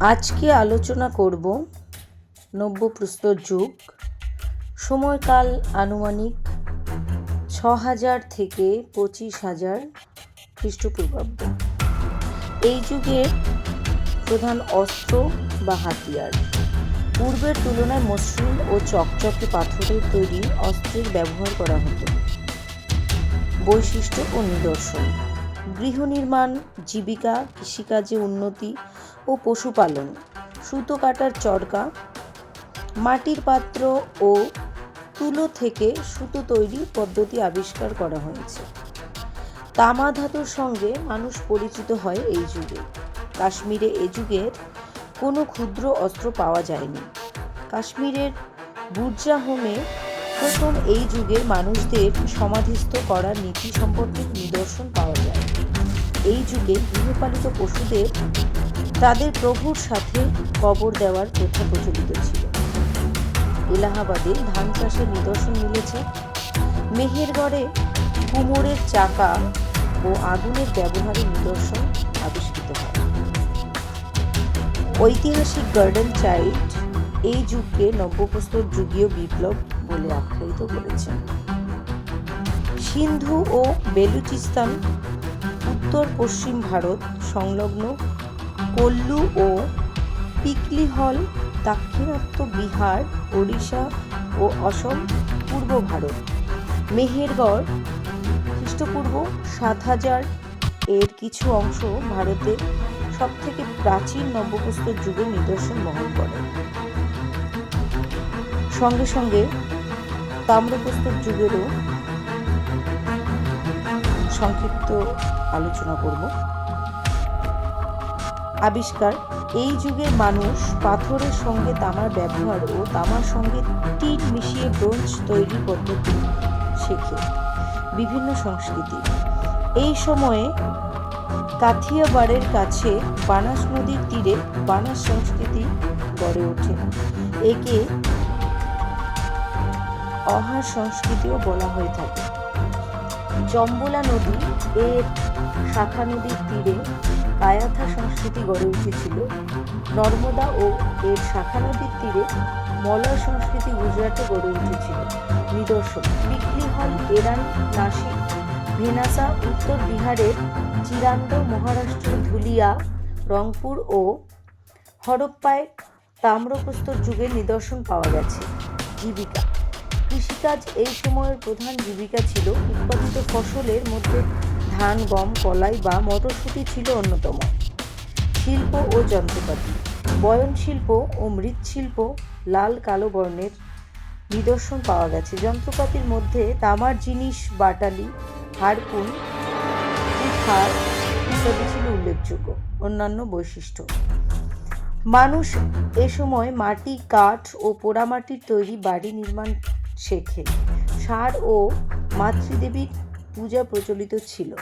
আজকে আলোচনা করব নব্যপ্রস্তর যুগ। সময়কাল আনুমানিক ছ হাজার থেকে পঁচিশ হাজার খ্রিস্টপূর্বাব্দ। এই যুগের প্রধান অস্ত্র বা হাতিয়ার। পূর্বের তুলনায় মসৃণ ও চকচকে পাথরের তৈরি অস্ত্রের ব্যবহার করা হতো। বৈশিষ্ট্য ও নিদর্শন। গৃহ নির্মাণ, জীবিকা, কৃষিকাজে উন্নতি ও পশুপালন, সুতো কাটার চরকা, মাটির পাত্র ও তুলো থেকে সুতো তৈরি পদ্ধতি আবিষ্কার করা হয়েছে। তামা ধাতুর সঙ্গে মানুষ পরিচিত হয় এই যুগে। কাশ্মীরে এ যুগের কোনো ক্ষুদ্র অস্ত্র পাওয়া যায়নি। কাশ্মীরের বুর্জা হোমে প্রথম এই যুগের মানুষদের সমাধিস্থ করার নীতি সম্পর্কে নিদর্শন পাওয়া যায়। এই যুগে গৃহপালিত পশুদের তাদের প্রভুর সাথে কবর দেওয়ার প্রথা প্রচলিত ছিল। এলাহাবাদে ধান চাষের নিদর্শন মিলেছে। মেহেরগড়ে কুমোরের চাকা ও আগুনের ব্যবহারের নিদর্শন আবিষ্কৃত হয়। ঐতিহাসিক গার্ডেন চাইল্ড এই যুগকে নব্যপ্রস্তর যুগীয় বিপ্লব বলে আখ্যায়িত করেছেন সিন্ধু ও বেলুচিস্তান, উত্তর পশ্চিম ভারত সংলগ্ন কল্লু ও পিকলিহল দাক্ষিণাত্য বিহার, ওড়িশা ও অসম পূর্ব ভারত। মেহেরগড়, খ্রিস্টপূর্ব সাত হাজার এর কিছু অংশ ভারতের সবথেকে প্রাচীন নব্যপ্রস্তর যুগের নিদর্শন বহন করে। সঙ্গে সঙ্গে তাম্রপ্রস্তর যুগেরও সংক্ষিপ্ত আলোচনা করব। আবিষ্কার, এই যুগের মানুষ পাথরের সঙ্গে তামার ব্যবহার ও তামার সঙ্গে টিন মিশিয়ে ব্রোঞ্জ তৈরি পদ্ধতি শেখে। বিভিন্ন সংস্কৃতি। এই সময়ে কাথিয়াবাড়ের কাছে বানাস নদীর তীরে বানাস সংস্কৃতি গড়ে ওঠে। একে অহার সংস্কৃতিও বলা হয়ে থাকে। চম্বলা নদী এর শাখা নদীর তীরে কায়াথা সংস্কৃতি গড়ে উঠেছিল। নর্মদা ও এর শাখা নদীর তীরে মলয় সংস্কৃতি গুজরাটে গড়ে উঠেছিল। নিদর্শন, বিক্রি হল এরান, নাসিক, ভেনাসা, উত্তর বিহারের চিরান্দ মহারাষ্ট্র ধুলিয়া, রংপুর ও হরপ্পায় তাম্রপ্রস্তর যুগের নিদর্শন পাওয়া গেছে, জীবিকা। কৃষিকাজ এই সময়ের প্রধান জীবিকা ছিল উৎপাদিত ফসলের মধ্যে ধান, গম, কলাই বা মটরশুঁটি ছিল অন্যতম। শিল্প ও যন্ত্রপাতি। বয়ন শিল্প ও মৃৎশিল্প লাল কালো বর্ণের নিদর্শন পাওয়া গেছে। যন্ত্রপাতির মধ্যে তামার জিনিস, বাটালি হারপুন কুঠার ইত্যাদি ছিল উল্লেখযোগ্য। অন্যান্য বৈশিষ্ট্য। মানুষ এ সময় মাটি, কাঠ ও পোড়ামাটির তৈরি বাড়ি নির্মাণ শেখে। সার ও মাতৃদেবীর পূজা প্রচলিত ছিল।